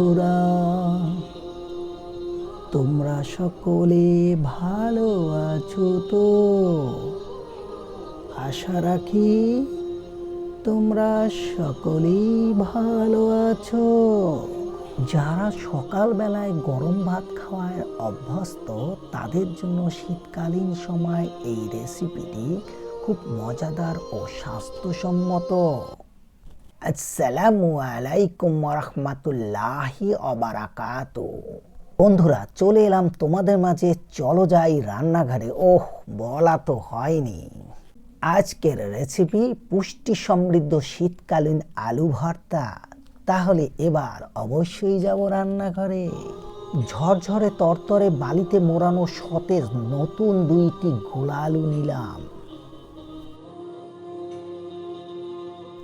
বন্ধুরা, তোমরা সকলে ভালো আছো তো? আশা রাখি তোমরা সকলেই ভালো আছো। যারা সকালবেলায় গরম ভাত খাওয়ায় অভ্যস্ত, তাদের জন্য শীতকালীন সময় এই রেসিপিটি খুব মজাদার ও স্বাস্থ্যসম্মত। আসসালামু আলাইকুম রহমতুল্লাহি অবারাকাত বন্ধুরা, চলে এলাম তোমাদের মাঝে। চলো যাই রান্নাঘরে। ওহ, বলা তো হয়নি। আজকের রেসিপি পুষ্টি সমৃদ্ধ শীতকালীন আলু ভর্তা। তাহলে এবার অবশ্যই যাব রান্নাঘরে। ঝরঝরে তরতরে বালিতে মোড়ানো সতেজ নতুন দুইটি গোলা আলু নিলাম।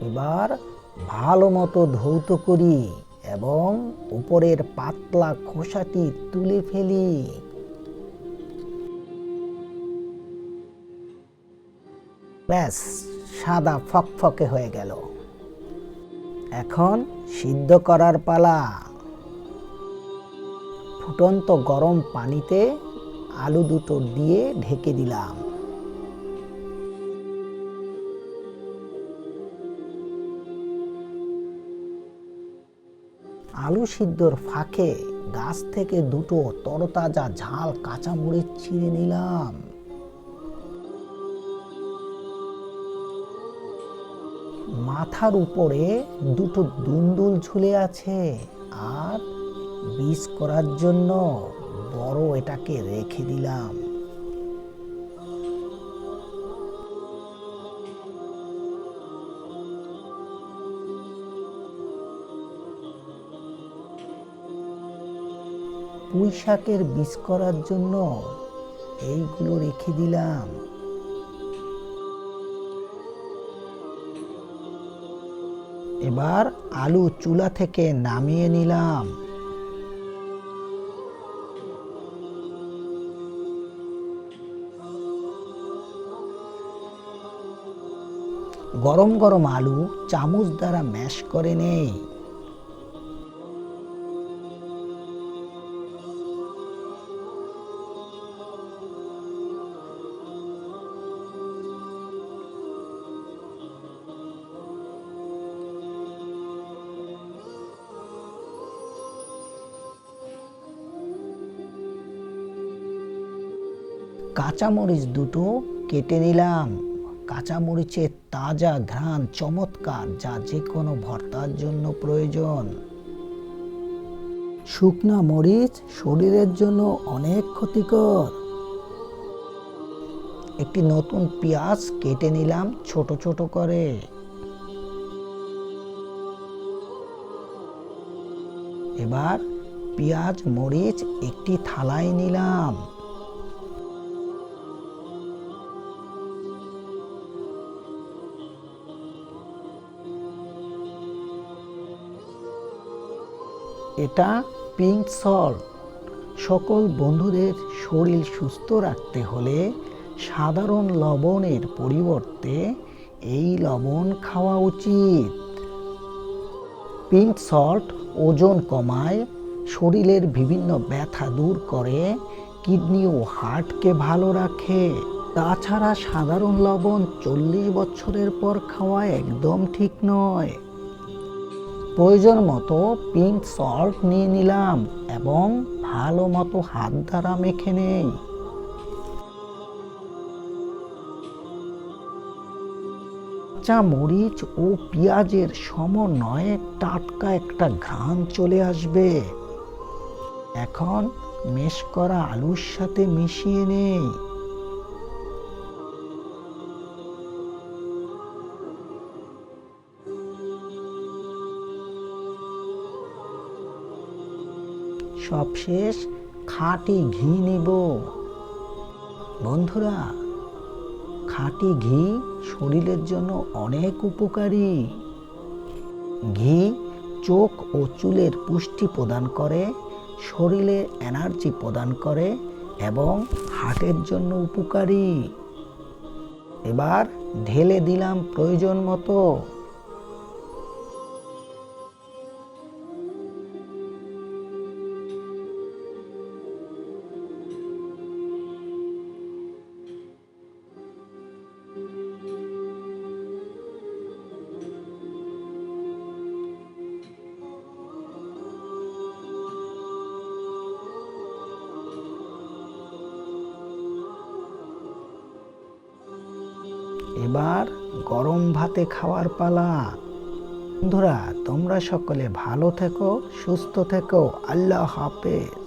এবার ভালো মতো ধৌত করি এবং উপরের পাতলা খোসাটি তুলে ফেলি। ব্যাস, সাদা ফকফকে হয়ে গেল। এখন সিদ্ধ করার পালা। ফুটন্ত গরম পানিতে আলু দুটো দিয়ে ঢেকে দিলাম। আলু সিদ্ধর ফাঁকে গাছ থেকে দুটো তরতাজা ঝাল কাঁচামরিচ ছিঁড়ে নিলাম। মাথার উপরে দুটো দুন্দুল ঝুলে আছে আর বীজ করার জন্য বড় এটাকে রেখে দিলাম। পুঁই শাকের বীজ করার জন্য এইগুলো রেখে দিলাম। এবার আলু চুলা থেকে নামিয়ে নিলাম। গরম গরম আলু চামচ দ্বারা ম্যাশ করে নেই। কাঁচামরিচ দুটো কেটে নিলাম কাঁচামরিচের তাজা ঘ্রাণ চমৎকার, যা যে কোনো ভর্তার জন্য প্রয়োজন। শুকনা মরিচ শরীরের জন্য অনেক ক্ষতিকর। একটি নতুন পেঁয়াজ কেটে নিলাম ছোট ছোট করে। এবার পেঁয়াজ মরিচ একটি থালায় নিলাম। এটা পিঙ্ক সল্ট সকল বন্ধুদের শরীর সুস্থ রাখতে হলে সাধারণ লবণের পরিবর্তে এই লবণ খাওয়া উচিত। পিঙ্ক সল্ট ওজন কমায়, শরীরের বিভিন্ন ব্যথা দূর করে, কিডনি ও হার্টকে ভালো রাখে। তাছাড়া সাধারণ লবণ চল্লিশ বছরের পর খাওয়া একদম ঠিক নয়। প্রয়োজন মতো পিঙ্ক সল্ট নিয়ে নিলাম এবং ভালো মতো হাত দ্বারা মেখে নেই। কাঁচা মরিচ ও পেঁয়াজের সমন্বয়ে টাটকা একটা ঘ্রাণ চলে আসবে। এখন মেশ করা আলুর সাথে মিশিয়ে নেই। সবশেষ খাঁটি ঘি নিব। বন্ধুরা, খাঁটি ঘি শরীরের জন্য অনেক উপকারী। ঘি চোখ ও চুলের পুষ্টি প্রদান করে, শরীরে এনার্জি প্রদান করে এবং হার্টের জন্য উপকারী। এবার ঢেলে দিলাম প্রয়োজন মতো এবার গরম ভাতে খাওয়ার পালা। বন্ধুরা তোমরা সকলে ভালো থেকো সুস্থ থেকো। আল্লাহ হাফেজ।